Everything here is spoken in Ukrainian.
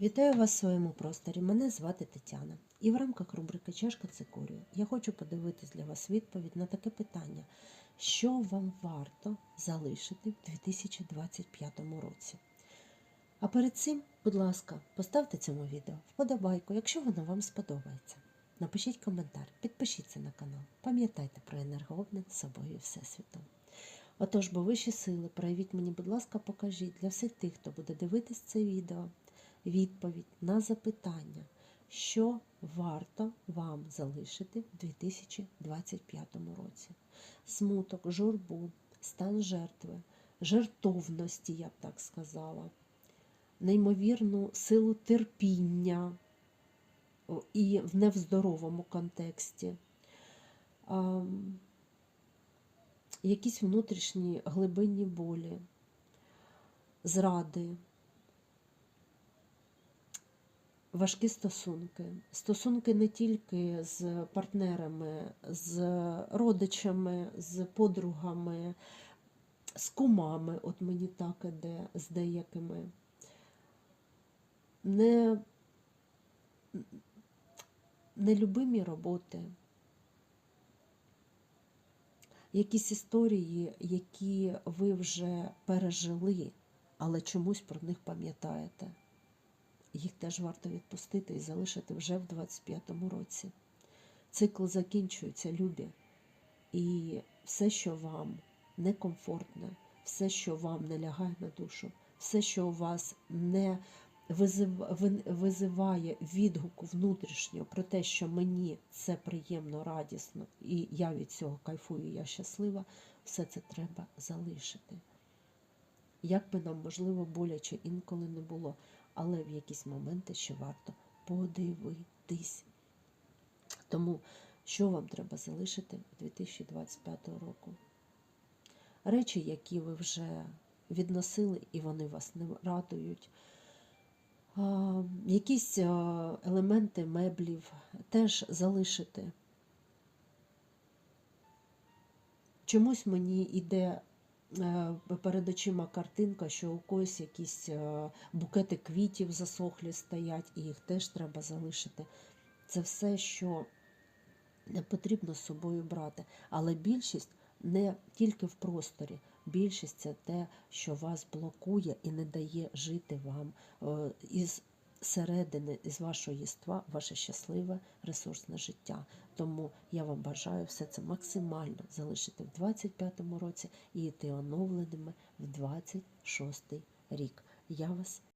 Вітаю вас в своєму просторі. Мене звати Тетяна. І в рамках рубрики Чашка цикорію я хочу подивитись для вас відповідь на таке питання, що вам варто залишити в 2025 році. А перед цим, будь ласка, поставте цьому відео вподобайку, якщо воно вам сподобається. Напишіть коментар, підпишіться на канал. Пам'ятайте про енергообмін з собою Всесвітом. Отож, бо вищі сили, проявіть мені, будь ласка, покажіть для всіх тих, хто буде дивитись це відео, відповідь на запитання, що варто вам залишити в 2025 році. Смуток, журбу, стан жертви, жертовності, я б так сказала, неймовірну силу терпіння і в невздоровому контексті. Якісь внутрішні глибинні болі, зради, важкі стосунки. Стосунки не тільки з партнерами, з родичами, з подругами, з кумами, от мені так іде, з деякими. Не, нелюбимі роботи якісь історії, які ви вже пережили, але чомусь про них пам'ятаєте. Їх теж варто відпустити і залишити вже в 25-му році. Цикл закінчується, любі. І все, що вам некомфортне, все, що вам не лягає на душу, все, що у вас не визиває відгуку внутрішнього про те, що мені це приємно, радісно, і я від цього кайфую, я щаслива, все це треба залишити. Як би нам, можливо, боляче інколи не було, але в якісь моменти ще варто подивитись. Тому, що вам треба залишити 2025 року? Речі, які ви вже відносили, і вони вас не радують якісь елементи меблів теж залишити. Чомусь мені йде перед очима картинка, що у когось якісь е, букети квітів засохлі стоять, і їх теж треба залишити. Це все, що не потрібно з собою брати. Але більшість не тільки в просторі. Більшість це те, що вас блокує і не дає жити вам е, із середини, з вашого єства, ваше щасливе ресурсне життя. Тому я вам бажаю все це максимально залишити в 25-му році і йти оновленими в 26-й рік. Я вас